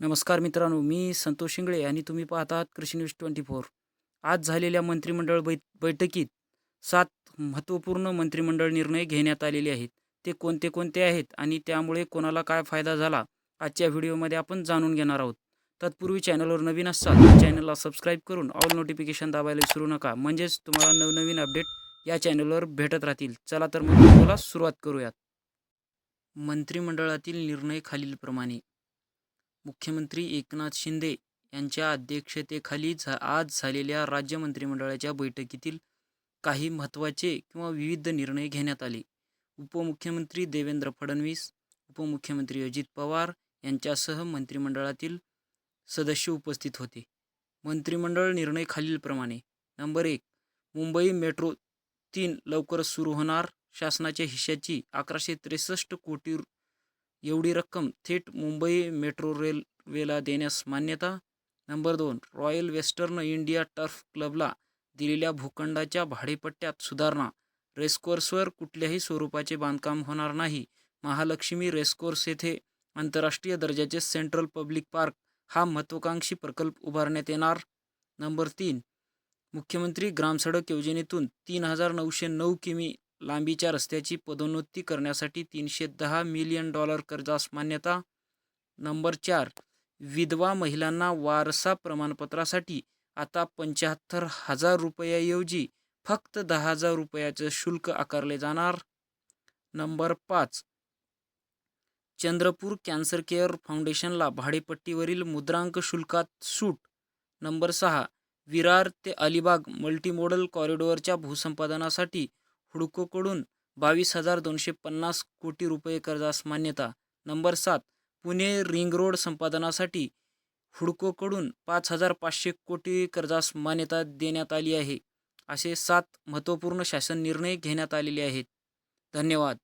नमस्कार मित्रांनो मी संतोष शिंगळे आणि तुम्ही पाहत आहात कृषी न्यूज ट्वेंटी फोर. आज झालेल्या मंत्रिमंडळ बै बैठकीत सात महत्त्वपूर्ण मंत्रिमंडळ निर्णय घेण्यात आलेले आहेत. ते कोणते कोणते आहेत आणि त्यामुळे कोणाला काय फायदा झाला आजच्या व्हिडिओमध्ये आपण जाणून घेणार आहोत. तत्पूर्वी चॅनलवर नवीन असाल तर चॅनलला सबस्क्राईब करून ऑल नोटिफिकेशन दाबायला विसरू नका. म्हणजेच तुम्हाला नवनवीन अपडेट या चॅनलवर भेटत राहतील. चला तर मग व्हिडिओला सुरुवात करूयात. मंत्रिमंडळातील निर्णय खालीलप्रमाणे. मुख्यमंत्री एकनाथ शिंदे यांच्या अध्यक्षतेखाली झा आज झालेल्या राज्य मंत्रिमंडळाच्या बैठकीतील काही महत्त्वाचे किंवा विविध निर्णय घेण्यात आले. उपमुख्यमंत्री देवेंद्र फडणवीस उपमुख्यमंत्री अजित पवार यांच्यासह मंत्रिमंडळातील सदस्य उपस्थित होते. मंत्रिमंडळ निर्णय खालीलप्रमाणे नंबर एक मुंबई मेट्रो तीन लवकरच सुरू होणार शासनाच्या हिश्श्याची अकराशे त्रेसष्ट कोटी एवढी रक्कम थेट मुंबई मेट्रो रेल्वेला देण्यास मान्यता? नंबर दोन रॉयल वेस्टर्न इंडिया टर्फ क्लबला दिलेल्या भूखंडाच्या भाडेपट्ट्यात सुधारणा. रेसकोर्सवर कुठल्याही स्वरूपाचे बांधकाम होणार नाही. महालक्ष्मी रेसकोर्स येथे आंतरराष्ट्रीय दर्जाचे सेंट्रल पब्लिक पार्क हा महत्त्वाकांक्षी प्रकल्प उभारण्यात येणार? नंबर तीन मुख्यमंत्री ग्रामसडक योजनेतून तीन हजार नऊशे नऊ किमी लांबीच्या रस्त्याची पदोन्नती करण्यासाठी तीनशे दहा मिलियन डॉलर कर्जास मान्यता नंबर चार विधवा महिलांना वारसा प्रमाणपत्रासाठी आता पंच्याहत्तर हजार रुपयाऐवजी फक्त दहा हजार रुपयाचे शुल्क आकारले जाणार. नंबर पाच चंद्रपूर कॅन्सर केअर फाउंडेशनला भाडेपट्टीवरील मुद्रांक शुल्कात सूट. नंबर सहा विरार ते अलिबाग मल्टीमोडल कॉरिडॉरच्या भूसंपादनासाठी हुडकोकडून बावीस हजार दोनशे पन्नास कोटी रुपये कर्जास मान्यता. नंबर सात पुणे रिंग रोड संपादनासाठी हुडकोकडून पाच हजार पाचशे कोटी कर्जास मान्यता देण्यात आली आहे. असे सात महत्त्वपूर्ण शासन निर्णय घेण्यात आलेले आहेत. धन्यवाद.